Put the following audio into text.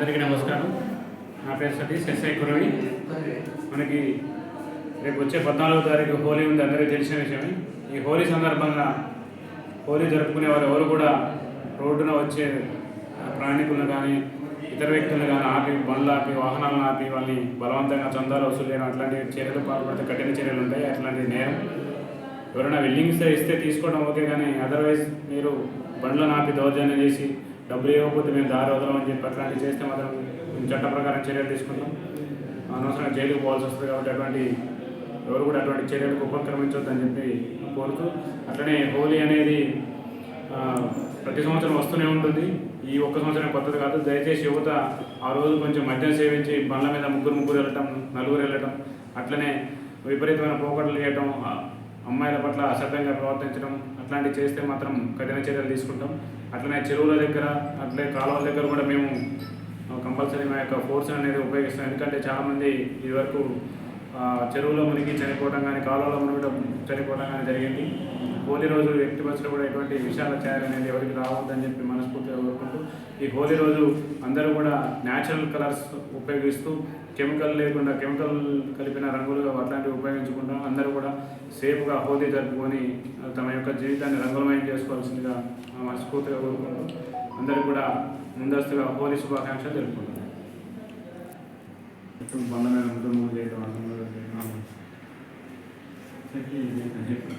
అందరికీ నమస్కారం. నా పేరు సతీష్ ఎస్ఐ కురవి మనకి రేపు వచ్చే పద్నాలుగో తారీఖు హోలీ ఉంది అందరికీ తెలిసిన విషయమే. ఈ హోలీ సందర్భంగా హోలీ జరుపుకునే వారు ఎవరు కూడా రోడ్డున వచ్చే ప్రయాణికులను కానీ ఇతర వ్యక్తులను కానీ ఆపి బండ్లు ఆపి వాహనాలను ఆపి వాళ్ళని బలవంతంగా చందాలు వసూలు చేయడం అట్లాంటి చర్యలు పాల్పడితే కఠిన చర్యలు ఉంటాయి అట్లాంటి నేరం. ఎవరైనా విల్లింగ్స్ ఇస్తే తీసుకోవడం ఓకే కానీ అదర్వైజ్ మీరు బండ్లను ఆపి దౌర్జన్యం చేసి డబ్బులు ఇవ్వకపోతే మేము దారి వదలమని చెప్పి అట్లాంటివి చేస్తే మాత్రం చట్ట ప్రకారం చర్యలు తీసుకుంటాం. అనవసరంగా జైలుకు పోవాల్సి వస్తుంది కాబట్టి అటువంటి ఎవరు కూడా అటువంటి చర్యలకు ఉపక్రమించొద్దని చెప్పి కోరుతూ అట్లనే హోలీ అనేది ప్రతి సంవత్సరం వస్తూనే ఉంటుంది. ఈ ఒక్క సంవత్సరం కొత్తది కాదు. దయచేసి యువత ఆ రోజు కొంచెం మద్యం సేవించి బండ్ల మీద ముగ్గురు ముగ్గురు వెళ్ళటం నలుగురు వెళ్ళటం అట్లనే విపరీతమైన పోకట్లు చేయటం అమ్మాయిల పట్ల అసభ్యంగా ప్రవర్తించడం అట్లాంటివి చేస్తే మాత్రం కఠిన చర్యలు తీసుకుంటాం. అట్లనే చెరువుల దగ్గర అట్లే కాలువల దగ్గర కూడా మేము కంపల్సరీ మా యొక్క ఫోర్స్ అనేది ఉపయోగిస్తాం. ఎందుకంటే చాలామంది ఇదివరకు చెరువులో మునిగి చనిపోవడం కానీ కాలువలో మునిగి చనిపోవడం కానీ జరిగింది. హోలీ రోజు వ్యక్తి బస్సులో కూడా ఎటువంటి విషయాలు చేయాలనేది ఎవరికి రావద్దని చెప్పి మనస్ఫూర్తిగా కోరుకుంటూ ఈ హోలీ రోజు అందరూ కూడా న్యాచురల్ కలర్స్ ఉపయోగిస్తూ కెమికల్ లేకుండా కెమికల్ కలిపిన రంగులు అట్లాంటివి ఉపయోగించకుండా అందరూ కూడా సేఫ్గా హోలీ జరుపుకొని తమ యొక్క జీవితాన్ని రంగులమయం చేసుకోవాల్సిందిగా మనస్ఫూర్తిగా కోరుకుంటూ అందరూ కూడా ముందస్తుగా హోలీ శుభాకాంక్షలు తెలుపుకుంటున్నాను. బండ మీద ముద్దు మూడు చేయడం చేయడం. చెప్పి